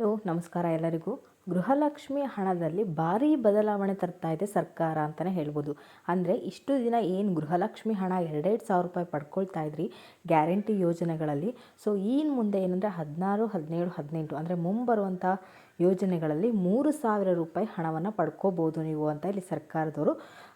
Hello, ನಮಸ್ಕಾರ ಎಲ್ಲರಿಗೂ. ಗೃಹಲಕ್ಷ್ಮಿ ಹಣದಲ್ಲಿ ಭಾರಿ ಬದಲಾವಣೆ ತರ್ತಾ ಇದೆ ಸರ್ಕಾರ ಅಂತಲೇ ಹೇಳ್ಬೋದು. ಅಂದರೆ ಇಷ್ಟು ದಿನ ಏನು ಗೃಹಲಕ್ಷ್ಮಿ ಹಣ ಎರಡೆರಡು ಸಾವಿರ ರೂಪಾಯಿ ಪಡ್ಕೊಳ್ತಾ ಇದ್ರಿ ಗ್ಯಾರಂಟಿ ಯೋಜನೆಗಳಲ್ಲಿ. ಸೊ ಇನ್ನು ಮುಂದೆ ಏನಂದರೆ ಹದಿನಾರು, ಹದಿನೇಳು, ಹದಿನೆಂಟು ಅಂದರೆ ಮುಂಬರುವಂಥ ಯೋಜನೆಗಳಲ್ಲಿ ಮೂರು ಸಾವಿರ ರೂಪಾಯಿ ಹಣವನ್ನು ಪಡ್ಕೋಬೋದು ನೀವು ಅಂತ ಇಲ್ಲಿ ಸರ್ಕಾರದವರು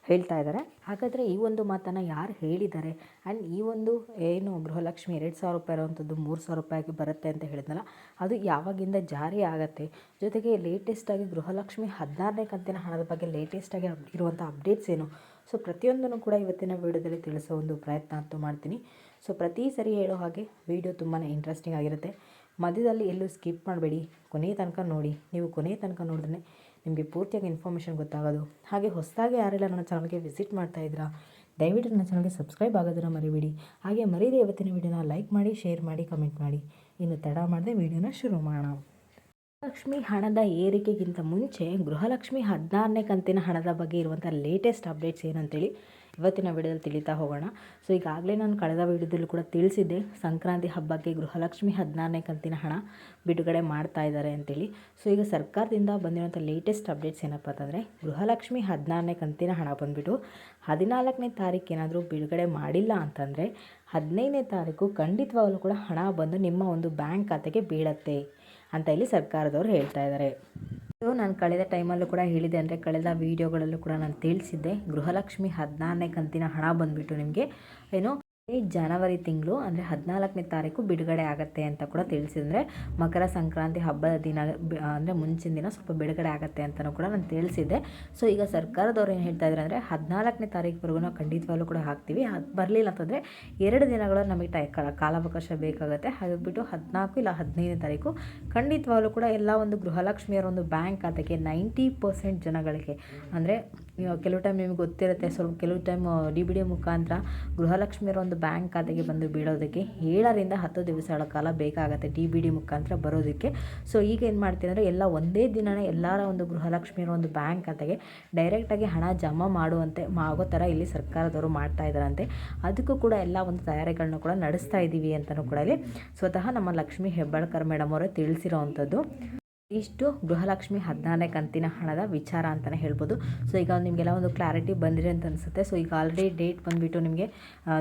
ಹೇಳ್ತಾ ಇದ್ದಾರೆ. ಹಾಗಾದರೆ ಈ ಒಂದು ಮಾತನ್ನು ಯಾರು ಹೇಳಿದ್ದಾರೆ? ಆ್ಯಂಡ್ ಈ ಒಂದು ಏನು ಗೃಹಲಕ್ಷ್ಮಿ ಎರಡು ಸಾವಿರ ರೂಪಾಯಿ ಇರೋವಂಥದ್ದು ಮೂರು ಸಾವಿರ ರೂಪಾಯಿಗೆ ಬರುತ್ತೆ ಅಂತ ಹೇಳಿದ್ನಲ್ಲ, ಅದು ಯಾವಾಗಿಂದ ಜಾರಿ ಆಗುತ್ತೆ? ಜೊತೆಗೆ ಲೇಟೆಸ್ಟಾಗಿ ಗೃಹಲಕ್ಷ್ಮಿ ಹದಿನಾರನೇ ಕಂತಿನ ಹಣದ ಬಗ್ಗೆ ಲೇಟೆಸ್ಟಾಗಿ ಇರುವಂಥ ಅಪ್ಡೇಟ್ಸ್ ಏನು? ಸೊ ಪ್ರತಿಯೊಂದನ್ನು ಕೂಡ ಇವತ್ತಿನ ವೀಡಿಯೋದಲ್ಲಿ ತಿಳಿಸೋ ಒಂದು ಪ್ರಯತ್ನ ಅಂತೂ ಮಾಡ್ತೀನಿ. ಸೊ ಪ್ರತಿ ಸರಿ ಹೇಳೋ ಹಾಗೆ ವಿಡಿಯೋ ತುಂಬಾ ಇಂಟ್ರೆಸ್ಟಿಂಗ್ ಆಗಿರುತ್ತೆ. ಮಧ್ಯದಲ್ಲಿ ಎಲ್ಲೂ ಸ್ಕಿಪ್ ಮಾಡಬೇಡಿ. ಕೊನೆಯ ತನಕ ನೋಡಿ. ನೀವು ಕೊನೆಯ ತನಕ ನೋಡಿದ್ರೆ ನಿಮಗೆ ಪೂರ್ತಿಯಾಗಿ ಇನ್ಫಾರ್ಮೇಷನ್ ಗೊತ್ತಾಗೋದು. ಹಾಗೆ ಹೊಸದಾಗಿ ಯಾರೆಲ್ಲ ನನ್ನ ಚಾನಲ್ಗೆ ವಿಸಿಟ್ ಮಾಡ್ತಾ ಇದ್ದೀರಾ, ದಯವಿಟ್ಟು ನನ್ನ ಚಾನಲ್ಗೆ ಸಬ್ಸ್ಕ್ರೈಬ್ ಆಗೋದನ್ನು ಮರಿಬೇಡಿ. ಹಾಗೆ ಮರೀದೆ ಇವತ್ತಿನ ವೀಡಿಯೋನ ಲೈಕ್ ಮಾಡಿ ಶೇರ್ ಮಾಡಿ ಕಮೆಂಟ್ ಮಾಡಿ. ಇನ್ನು ತಡ ಮಾಡದೆ ವೀಡಿಯೋನ ಶುರು ಮಾಡೋಣ. ಗೃಹಲಕ್ಷ್ಮಿ ಹಣದ ಏರಿಕೆಗಿಂತ ಮುಂಚೆ ಗೃಹಲಕ್ಷ್ಮಿ ಹದಿನಾರನೇ ಕಂತಿನ ಹಣದ ಬಗ್ಗೆ ಇರುವಂಥ ಲೇಟೆಸ್ಟ್ ಅಪ್ಡೇಟ್ಸ್ ಏನಂತೇಳಿ ಇವತ್ತಿನ ವಿಡಿಯೋದಲ್ಲಿ ತಿಳಿತಾ ಹೋಗೋಣ. ಸೊ ಈಗಾಗಲೇ ನಾನು ಕಳೆದ ವಿಡಿಯೋದಲ್ಲೂ ಕೂಡ ತಿಳಿಸಿದ್ದೆ, ಸಂಕ್ರಾಂತಿ ಹಬ್ಬಕ್ಕೆ ಗೃಹಲಕ್ಷ್ಮಿ ಹದಿನಾರನೇ ಕಂತಿನ ಹಣ ಬಿಡುಗಡೆ ಮಾಡ್ತಾ ಇದ್ದಾರೆ ಅಂತೇಳಿ. ಸೊ ಈಗ ಸರ್ಕಾರದಿಂದ ಬಂದಿರುವಂಥ ಲೇಟೆಸ್ಟ್ ಅಪ್ಡೇಟ್ಸ್ ಏನಪ್ಪ ಅಂತಂದರೆ, ಗೃಹಲಕ್ಷ್ಮಿ ಹದಿನಾರನೇ ಕಂತಿನ ಹಣ ಬಂದುಬಿಟ್ಟು ಹದಿನಾಲ್ಕನೇ ತಾರೀಕು ಏನಾದರೂ ಬಿಡುಗಡೆ ಮಾಡಿಲ್ಲ ಅಂತಂದರೆ, ಹದಿನೈದನೇ ತಾರೀಕು ಖಂಡಿತವಾಗಲೂ ಕೂಡ ಹಣ ಬಂದು ನಿಮ್ಮ ಒಂದು ಬ್ಯಾಂಕ್ ಖಾತೆಗೆ ಬೀಳತ್ತೆ ಅಂತ ಇಲ್ಲಿ ಸರ್ಕಾರದವರು ಹೇಳ್ತಾ ಇದ್ದಾರೆ. ಸೊ ನಾನು ಕಳೆದ ಟೈಮಲ್ಲೂ ಕೂಡ ಹೇಳಿದೆ ಅಂದರೆ ಕಳೆದ ವೀಡಿಯೋಗಳಲ್ಲೂ ಕೂಡ ನಾನು ತಿಳಿಸಿದ್ದೆ ಗೃಹಲಕ್ಷ್ಮಿ ಹದಿನಾರನೇ ಕಂತಿನ ಹಣ ಬಂದುಬಿಟ್ಟು ನಿಮಗೆ ಏನು ಜನವರಿ ತಿಂಗಳು, ಅಂದರೆ ಹದಿನಾಲ್ಕನೇ ತಾರೀಕು ಬಿಡುಗಡೆ ಆಗುತ್ತೆ ಅಂತ ಕೂಡ ತಿಳಿಸಿದ್ರೆ ಮಕರ ಸಂಕ್ರಾಂತಿ ಹಬ್ಬದ ದಿನ ಅಂದರೆ ಮುಂಚಿನ ದಿನ ಸ್ವಲ್ಪ ಬಿಡುಗಡೆ ಆಗುತ್ತೆ ಅಂತಲೂ ಕೂಡ ನಾನು ತಿಳಿಸಿದ್ದೆ. ಸೊ ಈಗ ಸರ್ಕಾರದವ್ರು ಏನು ಹೇಳ್ತಾ ಇದ್ದಾರೆ ಅಂದರೆ ಹದಿನಾಲ್ಕನೇ ತಾರೀಕುವರೆಗೂ ನಾವು ಖಂಡಿತವಾಗ್ಲೂ ಕೂಡ ಹಾಕ್ತೀವಿ. ಅದು ಬರಲಿಲ್ಲ ಅಂತಂದರೆ ಎರಡು ದಿನಗಳು ನಮಗೆ ಟೈ ಕಾಲಾವಕಾಶ ಬೇಕಾಗುತ್ತೆ. ಹಾಗಾಗಿಬಿಟ್ಟು ಹದಿನಾಲ್ಕು ಇಲ್ಲ ಹದಿನೈದನೇ ತಾರೀಕು ಖಂಡಿತವಾಗ್ಲೂ ಕೂಡ ಎಲ್ಲ ಒಂದು ಗೃಹಲಕ್ಷ್ಮಿಯರ ಒಂದು ಬ್ಯಾಂಕ್ ಖಾತೆಗೆ ನೈಂಟಿ ಪರ್ಸೆಂಟ್ ಜನಗಳಿಗೆ, ಅಂದರೆ ಕೆಲವು ಟೈಮ್ ನಿಮಗೆ ಗೊತ್ತಿರುತ್ತೆ, ಸ್ವಲ್ಪ ಕೆಲವು ಟೈಮ್ ಡಿ ಬಿ ಡಿ ಮುಖಾಂತರ ಗೃಹಲಕ್ಷ್ಮಿಯರ ಒಂದು ಬ್ಯಾಂಕ್ ಖಾತೆಗೆ ಬಂದು ಬೀಳೋದಕ್ಕೆ ಏಳರಿಂದ ಹತ್ತು ದಿವಸಗಳ ಕಾಲ ಬೇಕಾಗುತ್ತೆ ಡಿ ಬಿ ಡಿ ಮುಖಾಂತರ ಬರೋದಕ್ಕೆ. ಸೊ ಈಗ ಏನು ಮಾಡ್ತೀನಿ ಅಂದರೆ ಎಲ್ಲ ಒಂದೇ ದಿನವೇ ಎಲ್ಲರ ಒಂದು ಗೃಹಲಕ್ಷ್ಮಿಯರ ಒಂದು ಬ್ಯಾಂಕ್ ಖಾತೆಗೆ ಡೈರೆಕ್ಟಾಗಿ ಹಣ ಜಮಾ ಮಾಡುವಂತೆ ಆಗೋ ಥರ ಇಲ್ಲಿ ಸರ್ಕಾರದವರು ಮಾಡ್ತಾ ಇದ್ದಾರಂತೆ. ಅದಕ್ಕೂ ಕೂಡ ಎಲ್ಲ ಒಂದು ತಯಾರಿಗಳನ್ನ ಕೂಡ ನಡೆಸ್ತಾ ಇದ್ದೀವಿ ಅಂತಲೂ ಕೂಡ ಇಲ್ಲಿ ಸ್ವತಃ ನಮ್ಮ ಲಕ್ಷ್ಮೀ ಹೆಬ್ಬಾಳ್ಕರ್ ಮೇಡಮ್ ಅವರೇ ತಿಳಿಸಿರೋ ಅಂಥದ್ದು ಇಷ್ಟು ಗೃಹಲಕ್ಷ್ಮಿ ಹದಿನಾರನೇ ಕಂತಿನ ಹಣದ ವಿಚಾರ ಅಂತಲೇ ಹೇಳ್ಬೋದು. ಸೊ ಈಗ ನಿಮಗೆಲ್ಲ ಒಂದು ಕ್ಲಾರಿಟಿ ಬಂದಿದೆ ಅಂತ ಅನಿಸುತ್ತೆ. ಸೊ ಈಗ ಆಲ್ರೆಡಿ ಡೇಟ್ ಬಂದುಬಿಟ್ಟು ನಿಮಗೆ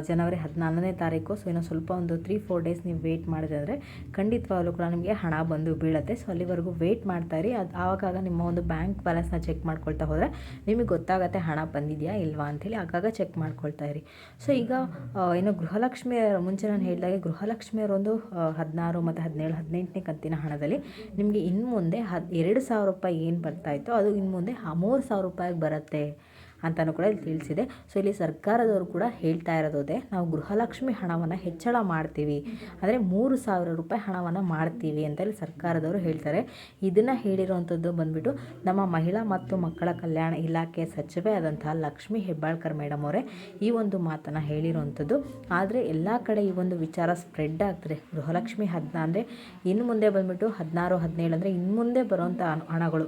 ಜನವರಿ ಹದಿನಾಲ್ಕನೇ ತಾರೀಕು. ಸೊ ಇನ್ನೂ ಸ್ವಲ್ಪ ಒಂದು ತ್ರೀ ಫೋರ್ ಡೇಸ್ ನೀವು ವೆಯ್ಟ್ ಮಾಡಿದೆ ಅಂದರೆ ಖಂಡಿತವಾಗಲೂ ಕೂಡ ನಿಮಗೆ ಹಣ ಬಂದು ಬೀಳುತ್ತೆ. ಸೊ ಅಲ್ಲಿವರೆಗೂ ವೆಯ್ಟ್ ಇರಿ. ಅದು ಆವಾಗ ನಿಮ್ಮ ಒಂದು ಬ್ಯಾಂಕ್ ಬ್ಯಾಲೆನ್ಸ್ನ ಚೆಕ್ ಮಾಡ್ಕೊಳ್ತಾ ಹೋದರೆ ನಿಮಗೆ ಗೊತ್ತಾಗುತ್ತೆ ಹಣ ಬಂದಿದೆಯಾ ಇಲ್ವಾ ಅಂಥೇಳಿ ಆಗಾಗ ಚೆಕ್ ಮಾಡ್ಕೊಳ್ತಾ ಇರಿ. ಸೊ ಈಗ ಏನು ಗೃಹಲಕ್ಷ್ಮಿ ಮುಂಚೆ ನಾನು ಹೇಳಿದಾಗೆ ಗೃಹಲಕ್ಷ್ಮಿಯರೊಂದು ಹದಿನಾರು ಮತ್ತು ಹದಿನೇಳು, ಹದಿನೆಂಟನೇ ಕಂತಿನ ಹಣದಲ್ಲಿ ನಿಮಗೆ ಇನ್ನು ಮುಂದೆ ಹದ್ ಎರಡು ಸಾವಿರ ರೂಪಾಯಿ ಏನು ಬರ್ತಾಯಿತ್ತೋ ಅದು ಇನ್ನು ಮುಂದೆ ಮೂರು ಸಾವಿರ ರೂಪಾಯಿಗೆ ಬರುತ್ತೆ. ಅಂತಲೂ ಕೂಡ ಇಲ್ಲಿ ತಿಳಿಸಿದೆ. ಸೊ ಇಲ್ಲಿ ಸರ್ಕಾರದವರು ಕೂಡ ಹೇಳ್ತಾ ಇರೋದೇ, ನಾವು ಗೃಹಲಕ್ಷ್ಮಿ ಹಣವನ್ನು ಹೆಚ್ಚಳ ಮಾಡ್ತೀವಿ. ಅಂದರೆ ಮೂರು ಸಾವಿರ ರೂಪಾಯಿ ಹಣವನ್ನು ಮಾಡ್ತೀವಿ ಅಂತ ಇಲ್ಲಿ ಸರ್ಕಾರದವರು ಹೇಳ್ತಾರೆ. ಇದನ್ನು ಹೇಳಿರುವಂಥದ್ದು ಬಂದುಬಿಟ್ಟು, ನಮ್ಮ ಮಹಿಳಾ ಮತ್ತು ಮಕ್ಕಳ ಕಲ್ಯಾಣ ಇಲಾಖೆ ಸಚಿವೆ ಆದಂತಹ ಲಕ್ಷ್ಮಿ ಹೆಬ್ಬಾಳ್ಕರ್ ಮೇಡಮ್ ಅವರೇ ಈ ಒಂದು ಮಾತನ್ನು ಹೇಳಿರುವಂಥದ್ದು. ಆದರೆ ಎಲ್ಲ ಕಡೆ ಈ ಒಂದು ವಿಚಾರ ಸ್ಪ್ರೆಡ್ ಆಗ್ತದೆ. ಗೃಹಲಕ್ಷ್ಮಿ ಹದಿನ ಅಂದರೆ ಇನ್ನು ಮುಂದೆ ಬಂದುಬಿಟ್ಟು ಹದಿನಾರು, ಹದಿನೇಳು ಅಂದರೆ ಇನ್ನು ಮುಂದೆ ಬರುವಂಥ ಹಣಗಳು.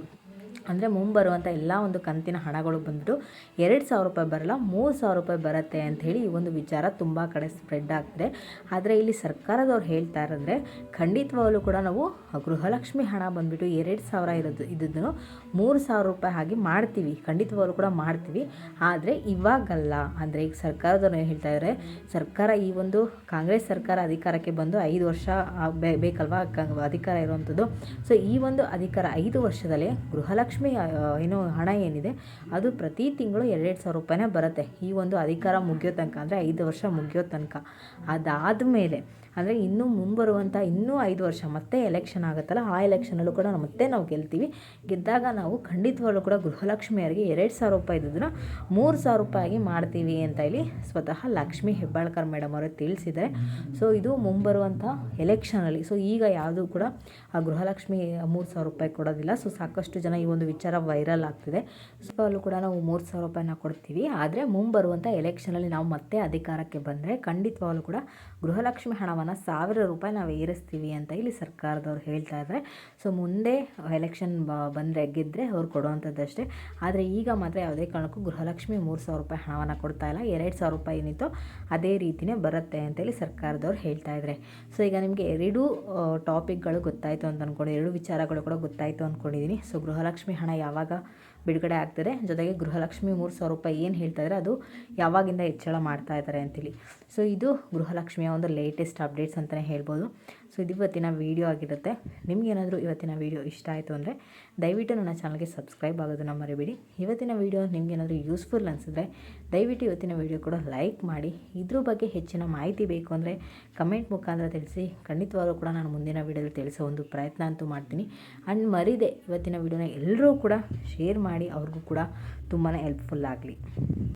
ಅಂದರೆ ಮುಂಬರುವಂಥ ಎಲ್ಲ ಒಂದು ಕಂತಿನ ಹಣಗಳು ಬಂದುಬಿಟ್ಟು ಎರಡು ಸಾವಿರ ರೂಪಾಯಿ ಬರಲ್ಲ, ಮೂರು ಸಾವಿರ ರೂಪಾಯಿ ಬರುತ್ತೆ ಅಂಥೇಳಿ ಈ ಒಂದು ವಿಚಾರ ತುಂಬ ಕಡೆ ಸ್ಪ್ರೆಡ್ ಆಗ್ತಿದೆ. ಆದರೆ ಇಲ್ಲಿ ಸರ್ಕಾರದವ್ರು ಹೇಳ್ತಾ ಇರೋದ್ರೆ ಖಂಡಿತವಾಗಲೂ ಕೂಡ ನಾವು ಗೃಹಲಕ್ಷ್ಮಿ ಹಣ ಬಂದುಬಿಟ್ಟು ಎರಡು ಸಾವಿರ ಇರೋದು ಇದ್ದದ್ದನ್ನು ಮೂರು ಸಾವಿರ ರೂಪಾಯಿ ಹಾಗೆ ಮಾಡ್ತೀವಿ, ಖಂಡಿತವಾಗಲೂ ಕೂಡ ಮಾಡ್ತೀವಿ. ಆದರೆ ಇವಾಗಲ್ಲ. ಅಂದರೆ ಈಗ ಸರ್ಕಾರದವ್ರು ಹೇಳ್ತಾ ಇದ್ದಾರೆ ಸರ್ಕಾರ ಈ ಒಂದು ಕಾಂಗ್ರೆಸ್ ಸರ್ಕಾರ ಅಧಿಕಾರಕ್ಕೆ ಬಂದು ಐದು ವರ್ಷ ಬೇಕಲ್ವಾ, ಅಧಿಕಾರ ಇರುವಂಥದ್ದು ಸೊ ಈ ಒಂದು ಅಧಿಕಾರ ಐದು ವರ್ಷದಲ್ಲಿ ಗೃಹಲಕ್ಷ್ಮಿ ಲಕ್ಷ್ಮಿ ಏನು ಹಣ ಏನಿದೆ, ಅದು ಪ್ರತಿ ತಿಂಗಳು ಎರಡೆರಡು ಸಾವಿರ ರೂಪಾಯಿನೇ ಬರುತ್ತೆ. ಈ ಒಂದು ಅಧಿಕಾರ ಮುಗಿಯೋ ತನಕ ಅಂದರೆ ಐದು ವರ್ಷ ಮುಗಿಯೋ ತನಕ. ಅದಾದ ಮೇಲೆ ಅಂದರೆ ಇನ್ನೂ ಮುಂಬರುವಂಥ ಇನ್ನೂ ಐದು ವರ್ಷ ಮತ್ತೆ ಎಲೆಕ್ಷನ್ ಆಗುತ್ತಲ್ಲ, ಆ ಎಲೆಕ್ಷನಲ್ಲೂ ಕೂಡ ನಾವು ಮತ್ತೆ ನಾವು ಗೆಲ್ತೀವಿ. ಗೆದ್ದಾಗ ನಾವು ಖಂಡಿತವಾಗ್ಲೂ ಕೂಡ ಗೃಹಲಕ್ಷ್ಮಿಯರಿಗೆ ಎರಡು ಸಾವಿರ ರೂಪಾಯಿ ಇದ್ದುದನ್ನು ಮೂರು ಸಾವಿರ ರೂಪಾಯಿಗೆ ಮಾಡ್ತೀವಿ ಅಂತ ಇಲ್ಲಿ ಸ್ವತಃ ಲಕ್ಷ್ಮಿ ಹೆಬ್ಬಾಳ್ಕರ್ ಮೇಡಮ್ ಅವರು ತಿಳಿಸಿದ್ದಾರೆ. ಸೊ ಇದು ಮುಂಬರುವಂಥ ಎಲೆಕ್ಷನಲ್ಲಿ ಸೊ ಈಗ ಯಾವುದೂ ಕೂಡ ಆ ಗೃಹಲಕ್ಷ್ಮಿ ಮೂರು ಸಾವಿರ ರೂಪಾಯಿ ಕೊಡೋದಿಲ್ಲ. ಸೊ ಸಾಕಷ್ಟು ಜನ ಈ ಒಂದು ವಿಚಾರ ವೈರಲ್ ಆಗ್ತಿದೆ. ಸೊ ಅಲ್ಲೂ ಕೂಡ ನಾವು ಮೂರು ಸಾವಿರ ರೂಪಾಯಿನ ಕೊಡ್ತೀವಿ. ಆದರೆ ಮುಂಬರುವಂಥ ಎಲೆಕ್ಷನಲ್ಲಿ ನಾವು ಮತ್ತೆ ಅಧಿಕಾರಕ್ಕೆ ಬಂದರೆ ಖಂಡಿತವಾಗ್ಲೂ ಕೂಡ ಗೃಹಲಕ್ಷ್ಮಿ ಹಣವನ್ನು ಹಣವನ್ನು ಸಾವಿರ ರೂಪಾಯಿ ನಾವು ಏರಿಸ್ತೀವಿ ಅಂತ ಇಲ್ಲಿ ಸರ್ಕಾರದವ್ರು ಹೇಳ್ತಾ ಇದ್ದಾರೆ ಸೊ ಮುಂದೆ ಎಲೆಕ್ಷನ್ ಬಂದರೆ ಗೆದ್ದರೆ ಅವ್ರು ಕೊಡುವಂಥದ್ದಷ್ಟೇ ಆದರೆ ಈಗ ಮಾತ್ರ ಯಾವುದೇ ಕಾರಣಕ್ಕೂ ಗೃಹಲಕ್ಷ್ಮಿ ಮೂರು ಸಾವಿರ ರೂಪಾಯಿ ಹಣವನ್ನು ಕೊಡ್ತಾ ಇಲ್ಲ. ಎರಡು ಸಾವಿರ ರೂಪಾಯಿ ಏನಿತ್ತು ಅದೇ ರೀತಿಯೇ ಬರುತ್ತೆ ಅಂತೇಳಿ ಸರ್ಕಾರದವ್ರು ಹೇಳ್ತಾ ಇದ್ದಾರೆ ಸೊ ಈಗ ನಿಮಗೆ ಎರಡೂ ಟಾಪಿಕ್ಗಳು ಗೊತ್ತಾಯಿತು ಅಂತ ಅಂದ್ಕೊಂಡು ಎರಡು ವಿಚಾರಗಳು ಕೂಡ ಗೊತ್ತಾಯಿತು ಅಂದ್ಕೊಂಡಿದ್ದೀನಿ ಸೊ ಗೃಹಲಕ್ಷ್ಮಿ ಹಣ ಯಾವಾಗ ಬಿಡುಗಡೆ ಆಗ್ತದೆ. ಜೊತೆಗೆ ಗೃಹಲಕ್ಷ್ಮಿ ಮೂರು ಸಾವಿರ ರೂಪಾಯಿ ಏನು ಹೇಳ್ತಾ ಇದ್ದಾರೆ ಅದು ಯಾವಾಗಿಂದ ಹೆಚ್ಚಳ ಮಾಡ್ತಾ ಇದ್ದಾರೆ ಅಂತೇಳಿ. ಸೊ ಇದು ಗೃಹಲಕ್ಷ್ಮಿಯ ಒಂದು ಲೇಟೆಸ್ಟ್ ಅಪ್ಡೇಟ್ಸ್ ಅಂತಲೇ ಹೇಳ್ಬೋದು. ಸೊ ಇದು ಇವತ್ತಿನ ವೀಡಿಯೋ ಆಗಿರುತ್ತೆ. ನಿಮಗೇನಾದರೂ ಇವತ್ತಿನ ವೀಡಿಯೋ ಇಷ್ಟ ಆಯಿತು ಅಂದರೆ ದಯವಿಟ್ಟು ನನ್ನ ಚಾನಲ್ಗೆ ಸಬ್ಸ್ಕ್ರೈಬ್ ಆಗೋದನ್ನು ಮರಿಬೇಡಿ. ಇವತ್ತಿನ ವೀಡಿಯೋ ನಿಮಗೇನಾದರೂ ಯೂಸ್ಫುಲ್ ಅನಿಸಿದ್ರೆ ದಯವಿಟ್ಟು ಇವತ್ತಿನ ವೀಡಿಯೋ ಕೂಡ ಲೈಕ್ ಮಾಡಿ. ಇದ್ರ ಬಗ್ಗೆ ಹೆಚ್ಚಿನ ಮಾಹಿತಿ ಬೇಕು ಅಂದರೆ ಕಮೆಂಟ್ ಮುಖಾಂತರ ತಿಳಿಸಿ. ಖಂಡಿತವಾಗೂ ಕೂಡ ನಾನು ಮುಂದಿನ ವೀಡಿಯೋದಲ್ಲಿ ತಿಳಿಸೋ ಒಂದು ಪ್ರಯತ್ನ ಅಂತೂ ಮಾಡ್ತೀನಿ. ಆ್ಯಂಡ್ ಮರಿದೆ ಇವತ್ತಿನ ವೀಡಿಯೋನ ಎಲ್ಲರೂ ಕೂಡ ಶೇರ್ ಮಾಡಿ. ಅವ್ರಿಗೂ ಕೂಡ ತುಂಬಾ ಹೆಲ್ಪ್ಫುಲ್ ಆಗಲಿ.